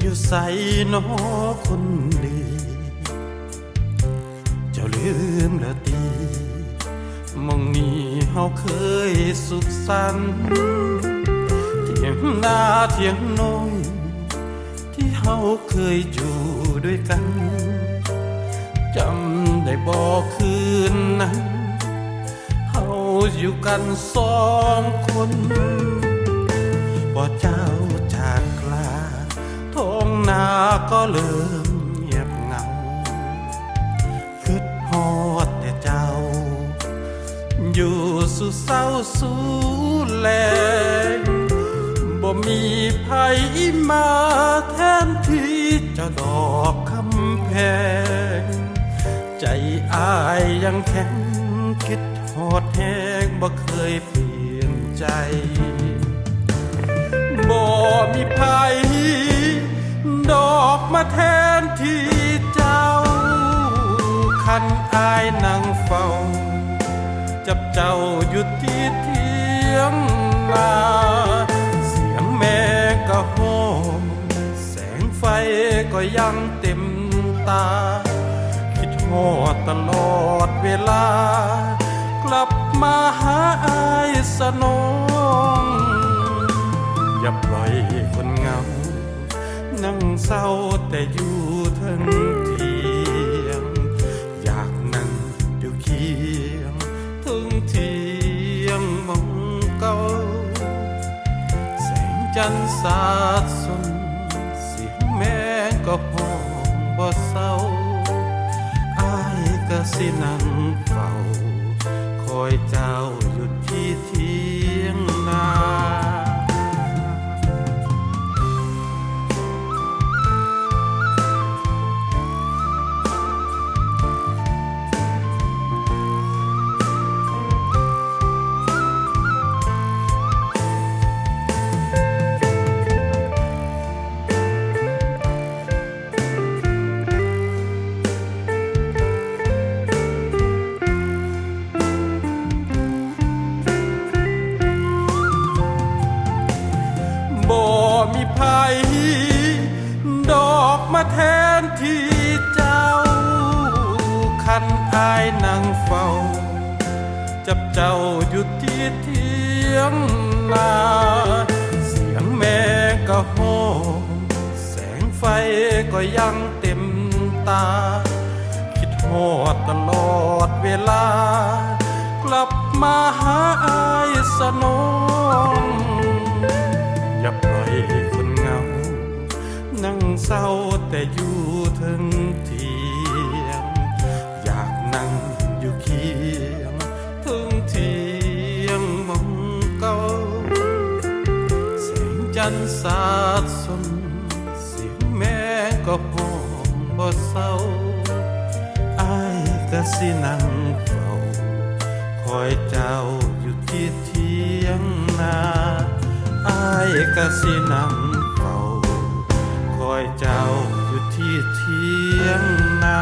อยู่ใส่นอคนดี เจ้าลืมล้วตีมองนี้เฮาเคยสุขสันต์เทียงนาเทียงน้อยที่เฮาเคยอยู่ด้วยกันจำได้บอกคืนนั้นเฮาอยู่กันสองคนพอเจ้า ก็เริ่มเงียบเหงาคิดฮอดแต่เจ้า อยู่สู่เศร้าสู่แลงบ่มีภัยมาแทนที่จะดอกคำแพง ใจอายยังแข็งคิดฮอดแหงบ่เคยเปลี่ยนใจบ่มีภัย มาแทนที่เจ้า คันอายนั่งเฝ้า จับเจ้าอยู่ที่เทียงนาเสียงแม่ก็โหมแสงไฟก็ยังเต็มตา คิดฮอดตลอดเวลา กลับมาหาอายสนอง ศร้าแต่อยู่ทั้งเทียง อยากนั่งอยู่เคียงถึงเทียงมองเก่าแสงจันทร์สาดส่องเสียงแม่ก็ห้องบ่เศร้าอายก็สินั่งเฝ้าคอยเจ้า มีภัย ดอกมาแทนที่เจ้า คันอายนั่งเฝ้า จับเจ้าอยู่ที่เทียงนาเสียงแม่ก็โหแสงไฟก็ยังเต็มตา คิดฮอดตลอดเวลา กลับมาหาอายสน ศร้าแต่อยู่ถึงเทียงอยากนั่งอยู่เคียงถึงเทียงมองเก่าแสงจันทร์สาดส่องเสียงแม่ก็ห้องบ่เศร้าอายก็สินั่งเฝ้าคอยเจ้าอยู่ที่เทียงนาอายก็สินั่ง เจ้าอยู่ที่เทียงนา